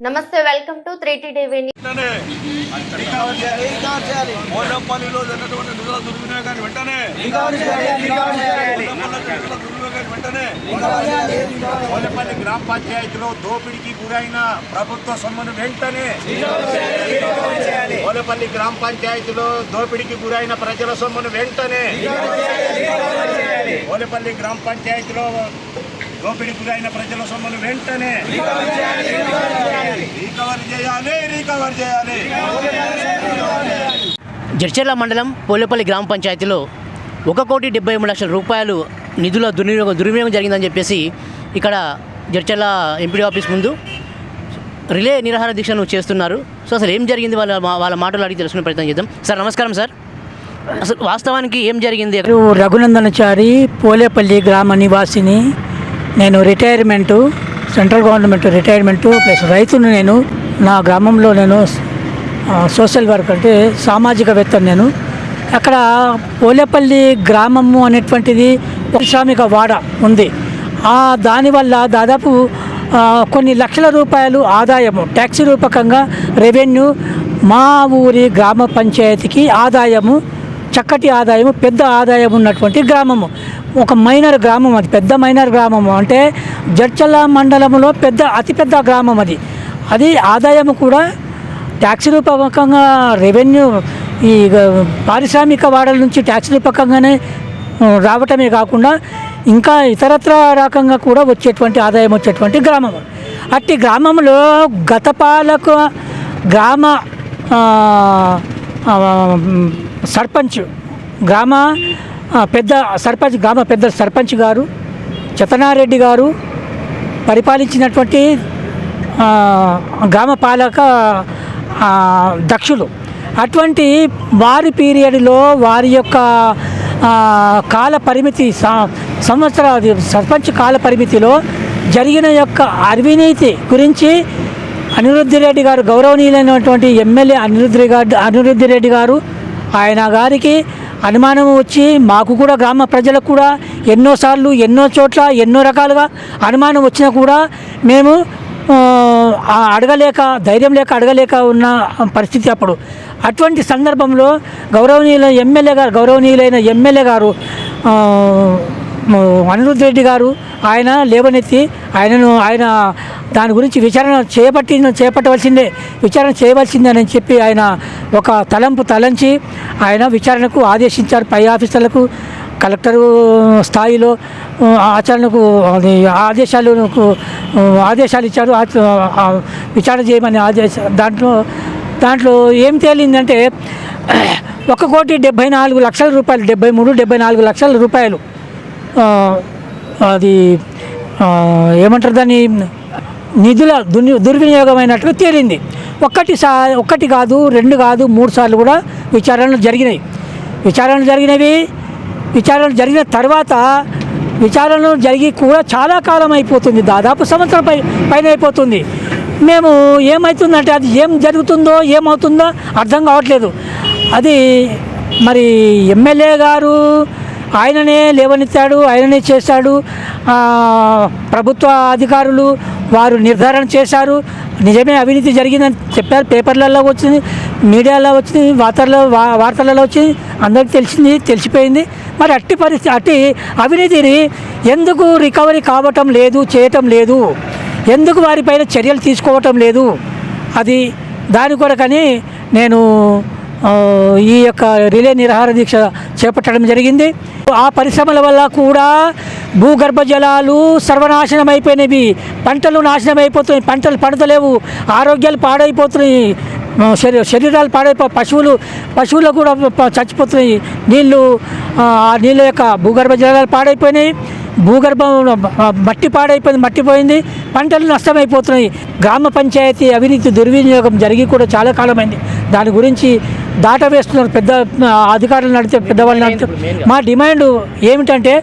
నమస్తే welcome to three TV వెంటనే. జరిగినటువంటి నిధుల దుర్వినియోగాన్ని వెంటనే. పోలంపల్లిలో వెంటనే. పోలేపల్లి గ్రామ పంచాయతీలో దోపిడీకి గురైన ప్రభుత్వ సొమ్మును వెంటనే. పోలేపల్లి గ్రామ పంచాయతీలో దోపిడీకి గురైన ప్రజల సొమ్మును వెంటనే. పోలేపల్లి గ్రామ పంచాయతీలో దోపిడీకి గురైన ప్రజల సొమ్మును వెంటనే రీకవర్ చేయాలి రీకవర్ చేయాలి. జడ్చర్ల మండలం పోలేపల్లి గ్రామ పంచాయతీలో ఒక కోటి డెబ్బై మూడు లక్షల రూపాయలు నిధుల దుర్వినియోగం దుర్వినియోగం జరిగిందని చెప్పేసి ఇక్కడ జడ్చర్ల ఎంపీడీ ఆఫీస్ ముందు రిలే నిరాహార దీక్షను చేస్తున్నారు. సో అసలు ఏం జరిగింది వాళ్ళ వాళ్ళ మాటలు అడిగి తెలుసుకునే ప్రయత్నం చేద్దాం. సార్ నమస్కారం సార్. అసలు వాస్తవానికి ఏం జరిగింది? రఘునందనచారి పోలేపల్లి గ్రామ నివాసిని నేను retirement central government retirement plus రైతును నేను నా గ్రామంలో నేను సోషల్ వర్క్ అంటే సామాజికవేత్త నేను. అక్కడ పోలేపల్లి గ్రామము అనేటువంటిది పారిశ్రామిక వాడ ఉంది. ఆ దానివల్ల దాదాపు కొన్ని లక్షల రూపాయలు ఆదాయము ట్యాక్సీ రూపకంగా రెవెన్యూ మా ఊరి గ్రామ పంచాయతీకి ఆదాయము చక్కటి ఆదాయము పెద్ద ఆదాయం ఉన్నటువంటి గ్రామము. ఒక మైనర్ గ్రామం అది పెద్ద మైనర్ గ్రామము అంటే జడ్చల్ల మండలంలో పెద్ద అతిపెద్ద గ్రామం అది. అది ఆదాయము కూడా ట్యాక్సీ రూపకంగా రెవెన్యూ ఈ పారిశ్రామిక వాడల నుంచి ట్యాక్సీ రూపకంగానే రావటమే కాకుండా ఇంకా ఇతరత్ర రకంగా కూడా వచ్చేటువంటి ఆదాయం వచ్చేటువంటి గ్రామం. అట్టి గ్రామంలో గత పాలక గ్రామ సర్పంచ్ గ్రామ పెద్ద సర్పంచ్ గ్రామ పెద్ద సర్పంచ్ గారు చతనారెడ్డి గారు పరిపాలించినటువంటి గ్రామ పాలక దక్షులు. అటువంటి వారి పీరియడ్లో వారి యొక్క కాల పరిమితి స- సంవత్సర సర్పంచ్ కాల పరిమితిలో జరిగిన యొక్క అవినీతి గురించి అనిరుద్ధి రెడ్డి గారు గౌరవనీయులైనటువంటి ఎమ్మెల్యే అనిరుద్ధి గారు అనిరుద్ధి రెడ్డి గారు ఆయన గారికి అనుమానం వచ్చి మాకు కూడా గ్రామ ప్రజలకు కూడా ఎన్నోసార్లు ఎన్నో చోట్ల ఎన్నో రకాలుగా అనుమానం వచ్చినా కూడా మేము అడగలేక ధైర్యం లేక అడగలేక ఉన్న పరిస్థితి అప్పుడు. అటువంటి సందర్భంలో గౌరవనీయుల ఎమ్మెల్యే గారు గౌరవనీయులైన ఎమ్మెల్యే గారు అనిరుద్ధ్ రెడ్డి గారు ఆయన లేవనెత్తి ఆయనను ఆయన దాని గురించి విచారణ చేపట్టి చేపట్టవలసిందే విచారణ చేయవలసిందే అని చెప్పి ఆయన ఒక తలంపు తలంచి ఆయన విచారణకు ఆదేశించారు పై ఆఫీసర్లకు కలెక్టరు స్థాయిలో ఆచరణకు అది ఆదేశాలకు ఆదేశాలు ఇచ్చారు. విచారణ చేయమని ఆదేశ దాంట్లో దాంట్లో ఏం తేలిందంటే ఒక కోటి డెబ్బై నాలుగు లక్షల రూపాయలు డెబ్బై మూడు డెబ్బై నాలుగు లక్షల రూపాయలు అది ఏమంటారు దాన్ని? నిధుల దుర్ని దుర్వినియోగమైనట్లు తేలింది. ఒక్కటి సా ఒక్కటి కాదు రెండు కాదు మూడు సార్లు కూడా విచారణలు జరిగినాయి. విచారణలు జరిగినవి విచారణలు జరిగిన తర్వాత విచారణలు జరిగి కూడా చాలా కాలం అయిపోతుంది. దాదాపు సంవత్సరం పై పైన అయిపోతుంది. మేము ఏమవుతుందంటే అది ఏం జరుగుతుందో ఏమవుతుందో అర్థం కావట్లేదు. అది మరి ఎమ్మెల్యే గారు ఆయననే లేవనెత్తాడు ఆయననే చేశాడు. ప్రభుత్వ అధికారులు వారు నిర్ధారణ చేశారు. నిజమే అవినీతి జరిగిందని చెప్పారు. పేపర్లలో వచ్చింది మీడియాలో వచ్చింది వార్తల్లో వార్తలలో వచ్చింది. అందరికీ తెలిసింది తెలిసిపోయింది. మరి అట్టి పరిస్థితి అట్టి అవినీతిని ఎందుకు రికవరీ కావటం లేదు చేయటం లేదు? ఎందుకు వారిపైన చర్యలు తీసుకోవటం లేదు? అది దాని కొరకని నేను ఈ యొక్క రిలే నిరాహార దీక్ష చేపట్టడం జరిగింది. ఆ పరిశ్రమల వల్ల కూడా భూగర్భ జలాలు సర్వనాశనం అయిపోయినవి. పంటలు నాశనం అయిపోతున్నాయి. పంటలు పండుతలేవు. ఆరోగ్యాలు పాడైపోతున్నాయి. శరీర శరీ శరీరాలు పాడైపో పశువులు పశువులు కూడా చచ్చిపోతున్నాయి. నీళ్ళు ఆ నీళ్ళ యొక్క భూగర్భ జలాలు పాడైపోయినాయి. భూగర్భం మట్టి పాడైపోయింది మట్టి పోయింది. పంటలు నష్టమైపోతున్నాయి. గ్రామ పంచాయతీ అవినీతి దుర్వినియోగం జరిగి కూడా చాలా కాలమైంది. దాని గురించి దాట వేస్తున్నారు పెద్ద అధికారులు నడితే పెద్దవాళ్ళు నడితే మా డిమాండ్ ఏమిటంటే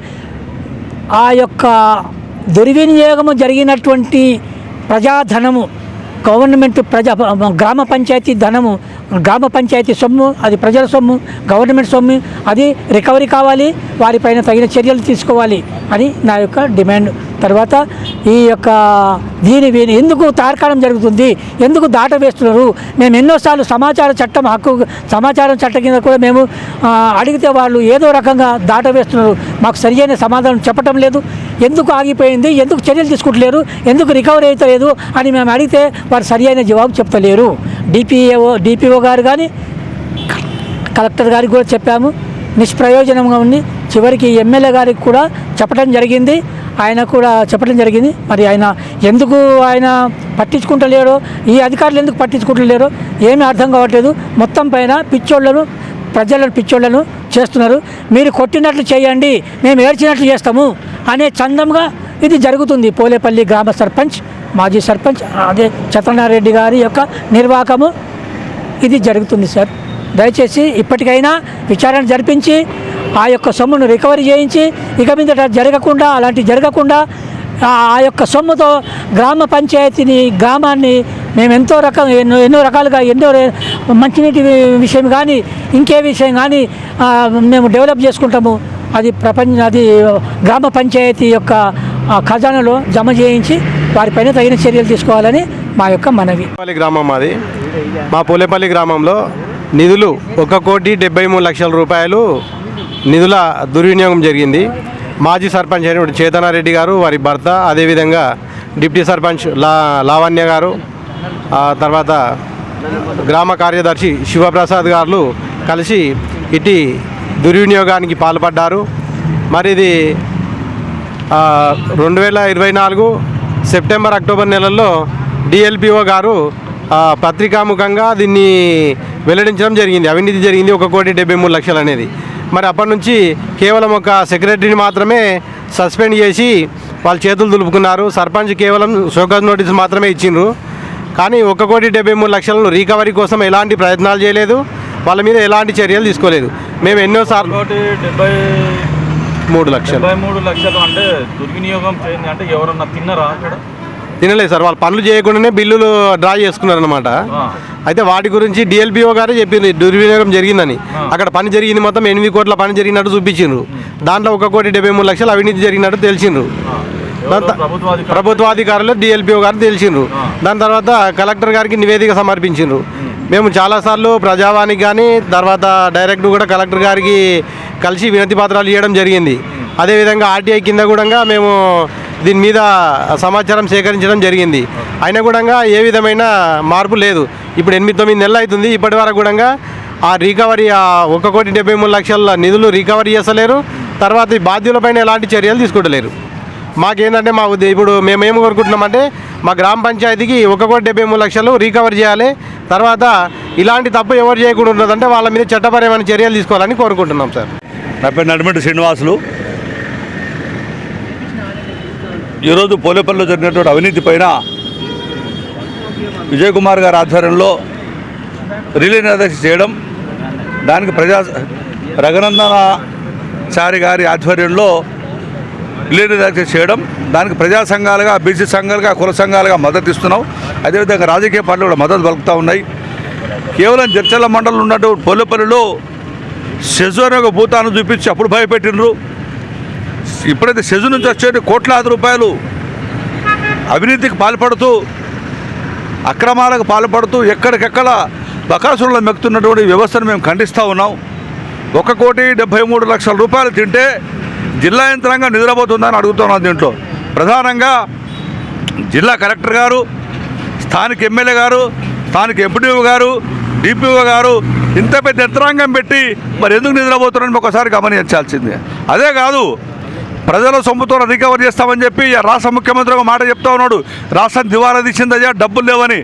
ఆ యొక్క దుర్వినియోగము జరిగినటువంటి ప్రజాధనము గవర్నమెంట్ ప్రజా గ్రామ పంచాయతీ ధనము గ్రామ పంచాయతీ సొమ్ము అది ప్రజల సొమ్ము గవర్నమెంట్ సొమ్ము అది రికవరీ కావాలి వారిపైన తగిన చర్యలు తీసుకోవాలి. అని నా యొక్క డిమాండ్. తర్వాత ఈ యొక్క దీని వీని ఎందుకు తార్కాణం జరుగుతుంది? ఎందుకు దాట వేస్తున్నారు? మేము ఎన్నోసార్లు సమాచార చట్టం హక్కు సమాచారం చట్టం కింద కూడా మేము అడిగితే వాళ్ళు ఏదో రకంగా దాట వేస్తున్నారు. మాకు సరియైన సమాధానం చెప్పటం లేదు. ఎందుకు ఆగిపోయింది? ఎందుకు చర్యలు తీసుకుంటలేరు? ఎందుకు రికవరీ అవుతలేదు అని మేము అడిగితే వారు సరియైన జవాబు చెప్తలేరు. డిపిఓ డిపిఓ గారు కానీ కలెక్టర్ గారికి కూడా చెప్పాము. నిష్ప్రయోజనంగా ఉంది చివరికి ఎమ్మెల్యే గారికి కూడా చెప్పడం జరిగింది. ఆయన కూడా చెప్పడం జరిగింది. మరి ఆయన ఎందుకు ఆయన పట్టించుకుంటలేరో ఈ అధికారులు ఎందుకు పట్టించుకుంటలేరో ఏమీ అర్థం కావట్లేదు. మొత్తం పైన పిచ్చోళ్ళను ప్రజలను పిచ్చోళ్ళను చేస్తున్నారు. మీరు కొట్టినట్లు చేయండి మేము ఏడ్చినట్లు చేస్తాము అనే చందంగా ఇది జరుగుతుంది. పోలేపల్లి గ్రామ సర్పంచ్ మాజీ సర్పంచ్ అదే చంద్రనారెడ్డి గారి యొక్క నిర్వాహకము. ఇది జరుగుతుంది సార్. దయచేసి ఇప్పటికైనా విచారణ జరిపించి ఆ యొక్క సొమ్మును రికవరీ చేయించి ఇక మీదట జరగకుండా అలాంటి జరగకుండా ఆ యొక్క సొమ్ముతో గ్రామ పంచాయతీని గ్రామాన్ని మేము ఎంతో రకం ఎన్నో ఎన్నో రకాలుగా ఎన్నో మంచినీటి విషయం కానీ ఇంకే విషయం కానీ మేము డెవలప్ చేసుకుంటాము. అది ప్రపంచ అది గ్రామ పంచాయతీ యొక్క ఖజానాలో జమ చేయించి వారిపైన తగిన చర్యలు తీసుకోవాలని మా యొక్క మనవి. గ్రామం మాది. మా పూలేపల్లి గ్రామంలో నిధులు ఒక కోటి డెబ్బై మూడు లక్షల రూపాయలు నిధుల దుర్వినియోగం జరిగింది. మాజీ సర్పంచ్ అయినటువంటి చేతనారెడ్డి గారు వారి భర్త అదేవిధంగా డిప్యూటీ సర్పంచ్ లా లావణ్య గారు తర్వాత గ్రామ కార్యదర్శి శివప్రసాద్ గారు కలిసి ఇటీ దుర్వినియోగానికి పాల్పడ్డారు. మరి ఇది రెండు వేల ఇరవై నాలుగు సెప్టెంబర్ అక్టోబర్ నెలల్లో డిఎల్పిఓ గారు పత్రికాముఖంగా దీన్ని వెల్లడించడం జరిగింది. అవినీతి జరిగింది. ఒక కోటి డెబ్బై మూడు లక్షలు అనేది మరి అప్పటి నుంచి కేవలం ఒక సెక్రటరీని మాత్రమే సస్పెండ్ చేసి వాళ్ళ చేతులు దులుపుకున్నారు. సర్పంచ్ కేవలం షోకాజ్ నోటీస్ మాత్రమే ఇచ్చిండ్రు. కానీ ఒక కోటి డెబ్బై మూడు లక్షలను రీకవరీ కోసం ఎలాంటి ప్రయత్నాలు చేయలేదు. వాళ్ళ మీద ఎలాంటి చర్యలు తీసుకోలేదు. మేము ఎన్నోసార్లు ఒకటి డెబ్బై మూడు లక్షలు. డెబ్బై మూడు లక్షలు అంటే దుర్వినియోగం చేయండి అంటే ఎవరన్నా తిన్నారా అక్కడ? తినలేదు సార్. వాళ్ళు పనులు చేయకుండానే బిల్లులు డ్రా చేసుకున్నారనమాట. అయితే వాటి గురించి డిఎల్పిఓ గారే చెప్పింది దుర్వినియోగం జరిగిందని. అక్కడ పని జరిగింది మొత్తం ఎనిమిది కోట్ల పని జరిగినట్టు చూపించిండ్రు. దాంట్లో ఒక కోటి డెబ్బై మూడు లక్షలు అవినీతి జరిగినట్టు తెలిసిండ్రు? ప్రభుత్వాధికారులు. డిఎల్పిఓ గారు తెలిసిండ్రు. దాని తర్వాత కలెక్టర్ గారికి నివేదిక సమర్పించిండ్రు. మేము చాలాసార్లు ప్రజావానికి కానీ తర్వాత డైరెక్ట్ కూడా కలెక్టర్ గారికి కలిసి వినతి పత్రాలు ఇవ్వడం జరిగింది. అదేవిధంగా ఆర్టీఐ కింద కూడా మేము దీని మీద సమాచారం సేకరించడం జరిగింది. అయినా కూడా ఏ విధమైన మార్పు లేదు. ఇప్పుడు ఎనిమిది తొమ్మిది నెలలు అవుతుంది. ఇప్పటి వరకు కూడా ఆ రికవరీ ఆ ఒక కోటి డెబ్బై మూడు లక్షల నిధులు రికవరీ చేస్తలేరు. తర్వాత ఈ బాధ్యులపైన ఎలాంటి చర్యలు తీసుకుంటలేరు. మాకేంటంటే మా ఇప్పుడు మేము ఏం కోరుకుంటున్నామంటే మా గ్రామ పంచాయతీకి ఒక కోటి డెబ్బై మూడు లక్షలు రీకవర్ చేయాలి. తర్వాత ఇలాంటి తప్పు ఎవరు చేయకుండా ఉన్నదంటే వాళ్ళ మీద చట్టపరమైన చర్యలు తీసుకోవాలని కోరుకుంటున్నాం సార్. నా పేరు నడిమిటి శ్రీనివాసులు. ఈరోజు పోలేపల్లిలో జరిగినటువంటి అవినీతి పైన విజయ్ కుమార్ గారి ఆధ్వర్యంలో రిలే నిరదీక్ష చేయడం దానికి ప్రజా రఘునందనాచారి గారి ఆధ్వర్యంలో రిలే నిరదీక్ష చేయడం దానికి ప్రజా సంఘాలుగా బీసీ సంఘాలుగా కుల సంఘాలుగా మద్దతు ఇస్తున్నాం. అదేవిధంగా రాజకీయ పార్టీలు కూడా మద్దతు పలుకుతూ ఉన్నాయి. కేవలం జడ్చల్ల మండలం ఉన్నటువంటి పోలేపల్లిలో సెజు ఒక భూతాన్ని చూపించి అప్పుడు భయపెట్టినరు ఇప్పుడైతే సెజు నుంచి వచ్చేటి కోట్లాది రూపాయలు అవినీతికి పాల్పడుతూ అక్రమాలకు పాల్పడుతూ ఎక్కడికెక్కడ బకాసురులు మెక్కుతున్నటువంటి వ్యవస్థను మేము ఖండిస్తూ ఉన్నాం. ఒక కోటి డెబ్బై మూడు లక్షల రూపాయలు తింటే జిల్లా యంత్రాంగం నిద్రపోతుందని అడుగుతున్నాం దీంట్లో. ప్రధానంగా జిల్లా కలెక్టర్ గారు స్థానిక ఎమ్మెల్యే గారు స్థానిక ఎంపీడీఓ గారు డిపిఓ గారు ఇంత పెద్ద యంత్రాంగం పెట్టి మరి ఎందుకు నిద్రపోతున్నారని ఒకసారి గమనించాల్సిందే. అదే కాదు ప్రజల సొమ్ముతో రికవర్ చేస్తామని చెప్పి రాష్ట్ర ముఖ్యమంత్రి ఒక మాట చెప్తా ఉన్నాడు. రాష్ట్రం దివాలా తీసిందయ్యా డబ్బులు లేవని.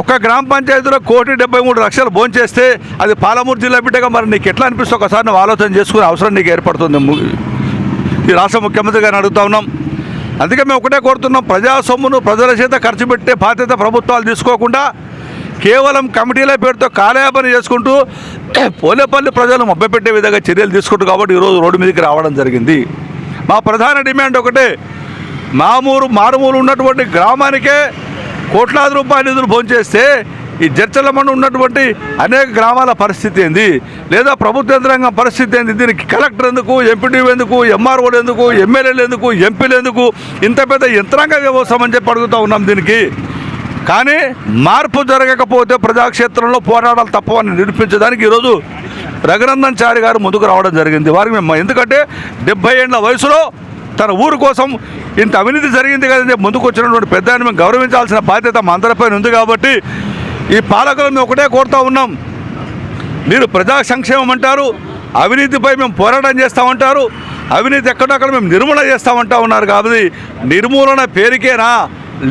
ఒక గ్రామ పంచాయతీలో కోటి డెబ్బై మూడు లక్షలు భోంచేస్తే అది పాలమూరు జిల్లా బిడ్డగా మరి నీకు ఎట్లా అనిపిస్తే ఒకసారి నువ్వు ఆలోచన చేసుకునే అవసరం నీకు ఏర్పడుతుంది. ఈ రాష్ట్ర ముఖ్యమంత్రి గారిని అడుగుతా ఉన్నాం. అందుకే మేము ఒకటే కోరుతున్నాం ప్రజా సొమ్మును ప్రజల చేత ఖర్చు పెట్టే బాధ్యత ప్రభుత్వాలు తీసుకోకుండా కేవలం కమిటీల పేరుతో కాలయాపన చేసుకుంటూ పోలేపల్లి ప్రజలు మభ్యపెట్టే విధంగా చర్యలు తీసుకుంటూ కాబట్టి ఈరోజు రోడ్డు మీదకి రావడం జరిగింది. మా ప్రధాన డిమాండ్ ఒకటే మామూరు మారుమూలు ఉన్నటువంటి గ్రామానికే కోట్లాది రూపాయల నిధులు భోంచేస్తే ఈ జడ్చల ఉన్నటువంటి అనేక గ్రామాల పరిస్థితి ఏంది? లేదా ప్రభుత్వ యంత్రాంగం పరిస్థితి ఏంది? దీనికి కలెక్టర్ ఎందుకు ఎంపీడీ ఎందుకు ఎంఆర్ఓలు ఎందుకు ఎమ్మెల్యేలు ఎందుకు ఎంపీలు ఎందుకు? ఇంత పెద్ద యంత్రాంగ వ్యవస్థ అని చెప్పి అడుగుతూ ఉన్నాం దీనికి. కానీ మార్పు జరగకపోతే ప్రజాక్షేత్రంలో పోరాటాలు తప్పవని నిరూపించడానికి ఈరోజు రఘునందన్ చారి గారు ముందుకు రావడం జరిగింది. వారికి మేము ఎందుకంటే డెబ్బై ఏళ్ళ వయసులో తన ఊరు కోసం ఇంత అవినీతి జరిగింది కదండి. ముందుకు వచ్చినటువంటి పెద్ద ఆయన మేము గౌరవించాల్సిన బాధ్యత మా అందరిపైన ఉంది కాబట్టి ఈ పాలకులు మేము ఒకటే కోరుతూ ఉన్నాం. మీరు ప్రజా సంక్షేమం అంటారు అవినీతిపై మేము పోరాటం చేస్తామంటారు అవినీతి ఎక్కడక్కడ మేము నిర్మూలన చేస్తామంటా ఉన్నారు కాబట్టి నిర్మూలన పేరుకేనా?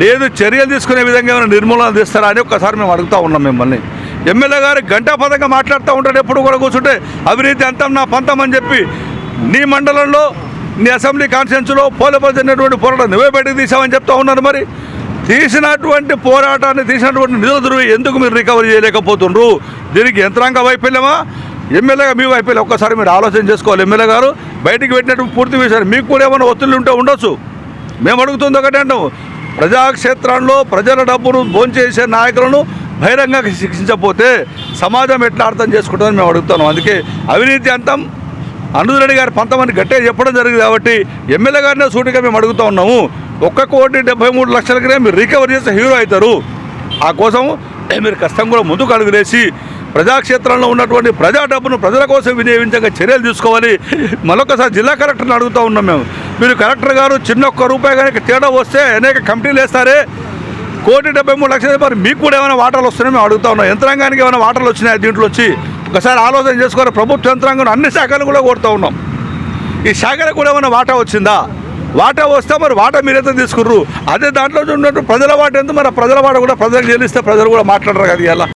లేదు చర్యలు తీసుకునే విధంగా ఏమైనా నిర్మూలన తీస్తారా అని ఒక్కసారి మేము అడుగుతా ఉన్నాం మిమ్మల్ని. ఎమ్మెల్యే గారు గంటా పదంగా మాట్లాడుతూ ఉంటాడు ఎప్పుడు కూడా కూర్చుంటే అవినీతి అంతం నా పంతం అని చెప్పి నీ మండలంలో నీ అసెంబ్లీ కాన్స్టిట్యూన్సీలో పోలపల్లి చెందినటువంటి పోరాటం నువ్వే బయటకు తీసామని చెప్తా ఉన్నారు మరి. తీసినటువంటి పోరాటాన్ని తీసినటువంటి నిధులు ఎందుకు మీరు రికవరీ చేయలేకపోతుండ్రు? దీనికి యంత్రాంగ వైఫల్యమా ఎమ్మెల్యేగా మీ వైఫల్యం ఒక్కసారి మీరు ఆలోచన చేసుకోవాలి. ఎమ్మెల్యే గారు బయటికి పెట్టినటువంటి పూర్తి విషయాలు మీకు కూడా ఏమైనా ఒత్తిళ్ళు ఉంటే ఉండొచ్చు. మేము అడుగుతుంది ఒకటే అంటాము. ప్రజాక్షేత్రంలో ప్రజల డబ్బును భోంచేసే నాయకులను బహిరంగ శిక్షించకపోతే సమాజం ఎట్లా అర్థం చేసుకుంటుందని మేము అడుగుతున్నాం. అందుకే అవినీతి అంతం. అనురెడ్డి గారి పంతమని గట్టిగా చెప్పడం జరిగింది కాబట్టి ఎమ్మెల్యే గారినే సూటిగా మేము అడుగుతా ఉన్నాము. ఒక్క కోటి డెబ్బై మూడు లక్షలకే మీరు రికవర్ చేస్తే హీరో అవుతారు. ఆ కోసం మీరు కష్టం కూడా ముందుకు అడుగులేసి ప్రజాక్షేత్రంలో ఉన్నటువంటి ప్రజా డబ్బును ప్రజల కోసం వినియోగించగా చర్యలు తీసుకోవాలి. మరొకసారి జిల్లా కలెక్టర్ని అడుగుతూ ఉన్నాం మేము. మీరు కలెక్టర్ గారు చిన్న ఒక్క రూపాయి కనుక తేడా వస్తే అనేక కమిటీలు వేస్తారే. కోటి డెబ్బై మూడు లక్షల మరి మీకు కూడా ఏమైనా వాటాలు వస్తున్నాయో మేము అడుగుతా ఉన్నాం. యంత్రాంగానికి ఏమైనా వాటాలు వచ్చినాయి దీంట్లో వచ్చి? ఒకసారి ఆలోచన చేసుకోవాలి ప్రభుత్వ యంత్రాంగం అన్ని శాఖలు కూడా కోరుతూ ఉన్నాం. ఈ శాఖలకు కూడా ఏమైనా వాటా వచ్చిందా? వాటా వస్తే మరి వాటా మీరైతే తీసుకుర్రు. అదే దాంట్లో ఉన్నట్టు ప్రజల వాట ఎంత? మరి ప్రజల వాట కూడా ప్రజలకు చెల్లిస్తే ప్రజలు కూడా మాట్లాడరు కదా ఇలా